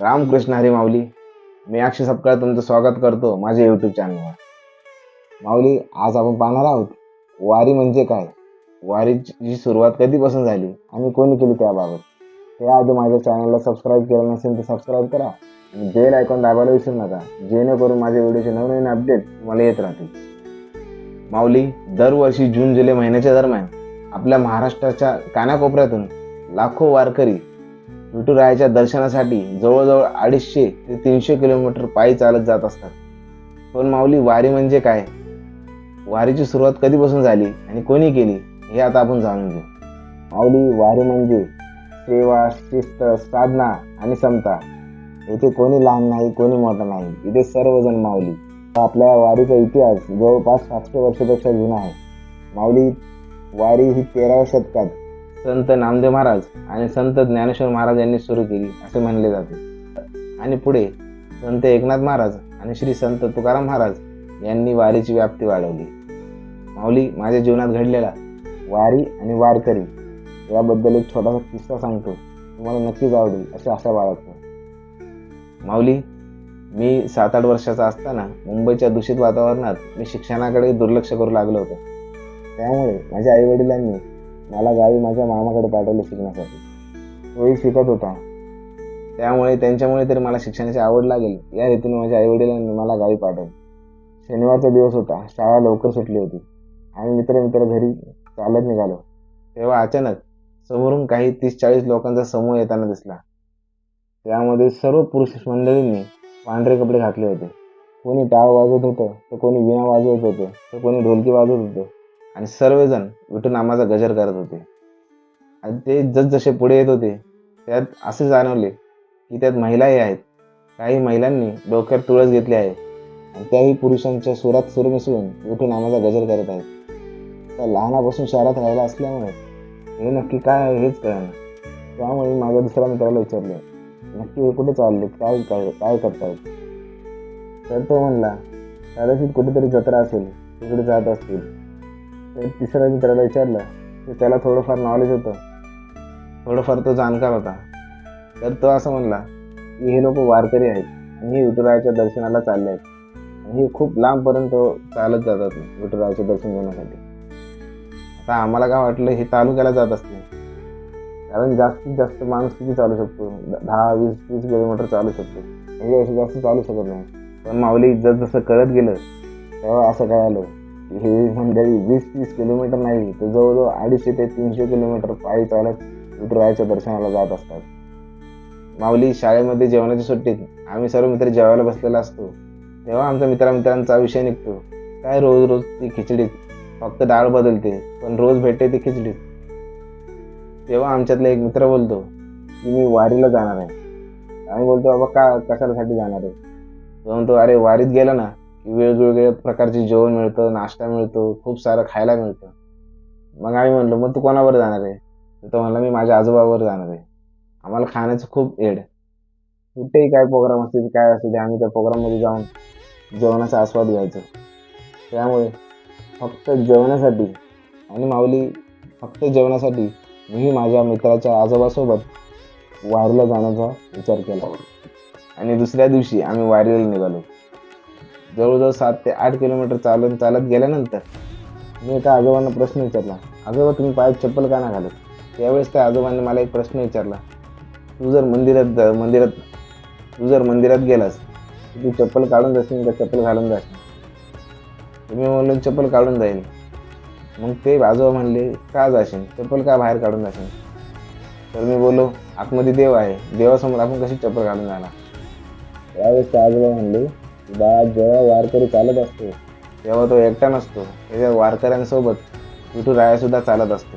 रामकृष्ण हरी माऊली. मी अक्षय सपकाळ तुमचं स्वागत करतो माझ्या यूट्यूब चॅनलवर माऊली आज आपण पाहणार आहोत वारी म्हणजे काय? वारीची सुरुवात कधीपासून झाली आणि कोणी केली त्याबाबत? त्याआधी माझ्या चॅनलला सबस्क्राईब केलं नसेल तर सबस्क्राईब करा आणि बेल आयकॉन दाबायला विसरू नका जेणेकरून माझ्या व्हिडिओचे नवनवीन अपडेट तुम्हाला येत राहतील. माऊली दरवर्षी जून जुलै महिन्याच्या दरम्यान आपल्या महाराष्ट्राच्या कानाकोपऱ्यातून लाखो वारकरी विठुरायाच्या दर्शनासाठी जवळजवळ अडीचशे ते तीनशे किलोमीटर पायी चालत जात असतात. पण माऊली वारी म्हणजे काय? वारीची सुरुवात कधीपासून झाली आणि कोणी केली हे आता आपण जाणून घेऊ. माऊली वारी म्हणजे सेवा शिस्त साधना आणि समता. येथे कोणी लहान नाही कोणी मोठा नाही. इथे सर्वजण माऊली. आपल्या वारीचा इतिहास जवळपास सातशे वर्षापेक्षा जुना आहे. माऊली वारी ही तेराव्या शतकात संत नामदेव महाराज आणि संत ज्ञानेश्वर महाराज यांनी सुरू केली असे म्हणले जाते. आणि पुढे संत एकनाथ महाराज आणि श्री संत तुकाराम महाराज यांनी वारीची व्याप्ती वाढवली. माऊली माझ्या जीवनात घडलेला वारी आणि वारकरी याबद्दल एक छोटासा किस्सा सांगतो. तुम्हाला नक्कीच आवडेल अशी आशा बाळगतो. माऊली मी सात आठ वर्षाचा असताना मुंबईच्या दूषित वातावरणात मी शिक्षणाकडे दुर्लक्ष करू लागलो होतो. त्यामुळे माझ्या आईवडिलांनी मला गावी माझ्या मामाकडे पाठवले शिकण्यासाठी. तोही शिकत होता. त्यामुळे त्यांच्यामुळे तरी मला शिक्षणाची आवड लागेल. या हेतूने माझ्या आईवडिलांनी मला गावी पाठवले. शनिवारचा दिवस होता. शाळा लवकर सुटली होती. आम्ही मित्र मित्र घरी चालत निघालो. तेव्हा अचानक समोरून काही तीस चाळीस लोकांचा समूह येताना दिसला. त्यामध्ये सर्व पुरुष मंडळींनी पांढरे कपडे घातले होते. कोणी टाळ वाजवत होतं तर कोणी विणा वाजवत होतं तर कोणी ढोलकी वाजवत होतं. आणि सर्वजण विठू नामाचा गजर करत होते. आणि ते जसजसे पुढे येत होते त्यात असे जाणवले की त्यात महिलाही आहेत. काही महिलांनी डोक्यात तुळस घेतली आहे आणि त्याही पुरुषांच्या सुरात सुर मिसळून विठू नामाचा गजर करत आहेत. त्या लहानापासून शहरात राहायला असल्यामुळे हे नक्की काय आहे हेच कळणार त्यामुळे माझ्या दुसऱ्या मित्राला विचारले नक्की हे कुठे चालले काय काय काय करतायत? तर तो म्हणला कदाचित कुठेतरी जत्रा असेल तिकडे जात असतील. तर तिसऱ्या मित्राला विचारलं तर त्याला थोडंफार नॉलेज होतं. थोडंफार तो जाणकार होता. तर तो असं म्हणला की हे लोक वारकरी आहेत आणि हे विठुरायाच्या दर्शनाला चालले आहेत. आणि हे खूप लांबपर्यंत चालत जातात विठुरायाचे दर्शन घेण्यासाठी. आता आम्हाला काय वाटलं हे तालुक्याला जात असते कारण जास्तीत जास्त माणूस किती चालू शकतो? दहा वीस तीस किलोमीटर चालू शकतो. म्हणजे असं जास्त चालू शकत नाही. पण माऊली जस जसं कळत गेलं तेव्हा असं काय आलं? हे मंडळी वीस तीस किलोमीटर नाही तर जवळजवळ अडीचशे ते तीनशे किलोमीटर पायी चालत विठुरायाच्या दर्शनाला जात असतात. माऊली शाळेमध्ये जेवणाच्या सुट्टीत आम्ही सर्व मित्र जेवायला बसलेला असतो. तेव्हा आमचा मित्रामित्रांचा विषय निघतो. काय रोज रोज ती खिचडीत फक्त डाळ बदलते पण रोज भेटते ती खिचडीत तेव्हा आमच्यातला एक मित्र बोलतो की मी वारीला जाणार आहे. आम्ही बोलतो बाबा का कशासाठी जाणार आहे? तो म्हणतो अरे वारीत गेला ना वेगवेगळ्या प्रकारचे जेवण मिळतं नाश्ता मिळतो खूप सारं खायला मिळतं. मग आम्ही म्हणलो मग तू कोणावर जाणार आहे? तर तो मी माझ्या आजोबावर जाणार आहे. आम्हाला खाण्याचं खूप एड कुठेही काय प्रोग्राम असतील काय असू दे आम्ही त्या प्रोग्राममध्ये जाऊन जेवणाचा आस्वाद घ्यायचो. त्यामुळे फक्त जेवणासाठी आणि माऊली फक्त जेवणासाठी मी माझ्या मित्राच्या आजोबासोबत वारीला जाण्याचा विचार केला. आणि दुसऱ्या दिवशी आम्ही वारीला निघालो. जवळजवळ सात ते आठ किलोमीटर चालून चालत गेल्यानंतर मी एका आजोबांना प्रश्न विचारला आजोबा तुम्ही पायात चप्पल का ना घालत? त्यावेळेस त्या आजोबांनी मला एक प्रश्न विचारला तू जर मंदिरात जा- मंदिरात तू जर मंदिरात गेलास तू चप्पल काढून जाशील का? चप्पल घालून जाशील? तुम्ही मी म्हणलो चप्पल काढून जाईल मग ते आजोबा म्हणले का जाशील? चप्पल का बाहेर काढून जाशील? तर मी बोलो आतमध्ये देव आहे देवासमोर आपण कशी चप्पल काढून जाणार? त्यावेळेस त्या आजोबा म्हणले बा जेव्हा वारकरी चालत असतो तेव्हा तो एकटा नसतो. त्याच्या वारकऱ्यांसोबत विठू रायासुद्धा चालत असतो.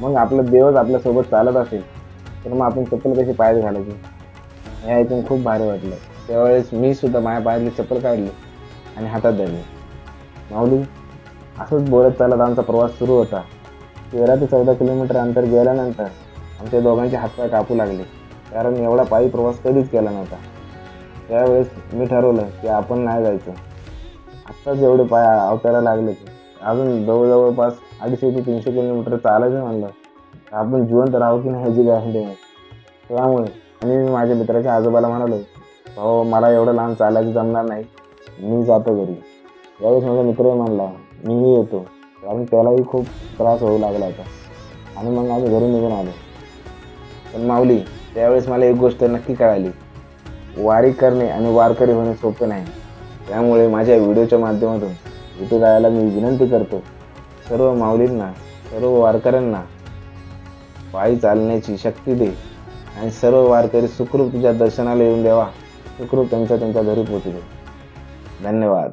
मग आपलं देवच आपल्यासोबत चालत असेल तर मग आपण चप्पल कशी पायात घालायची? हे ऐकून खूप भारी वाटलं. त्यावेळेस मी सुद्धा माझ्या पायातली चप्पल काढली आणि हातात धरली. माऊली असंच बोलत चालत आमचा प्रवास सुरू होता. तेरा ते चौदा किलोमीटर अंतर गेल्यानंतर आमच्या दोघांचे हातपाय कापू लागले. कारण एवढा पायी प्रवास कधीच केला नव्हता. त्यावेळेस मी ठरवलं की आपण नाही जायचं. आत्ताच एवढे पाय अवतारा लागले की. अजून जवळजवळपास अडीचशे ते तीनशे किलोमीटर चालायचं म्हणलं तर आपण जिवंत राहू की नाही ह्याची गॅरंटी नाही. त्यामुळे आणि मी माझ्या मित्राच्या आजोबाला म्हणालो भाऊ मला एवढं लांब चालायचं जमणार नाही. मी जातो घरी. यावेळेस माझा मित्रही म्हणला मीही येतो. कारण त्यालाही खूप त्रास होऊ लागला होता. आणि मग माझं घरी निघून आलो. पण माऊली त्यावेळेस मला एक गोष्ट नक्की कळाली. वारी करणे आणि वारकरी होणे सोपे नाही. त्यामुळे माझ्या व्हिडिओच्या माध्यमातून इथे जायला मी विनंती करतो. सर्व माऊलींना सर्व वारकऱ्यांना पायी चालण्याची शक्ती दे आणि सर्व वारकरी सुखरूप तुझ्या दर्शनाला येऊन द्यावा. सुखरूप त्यांच्या त्यांच्या घरी पोचू दे. धन्यवाद.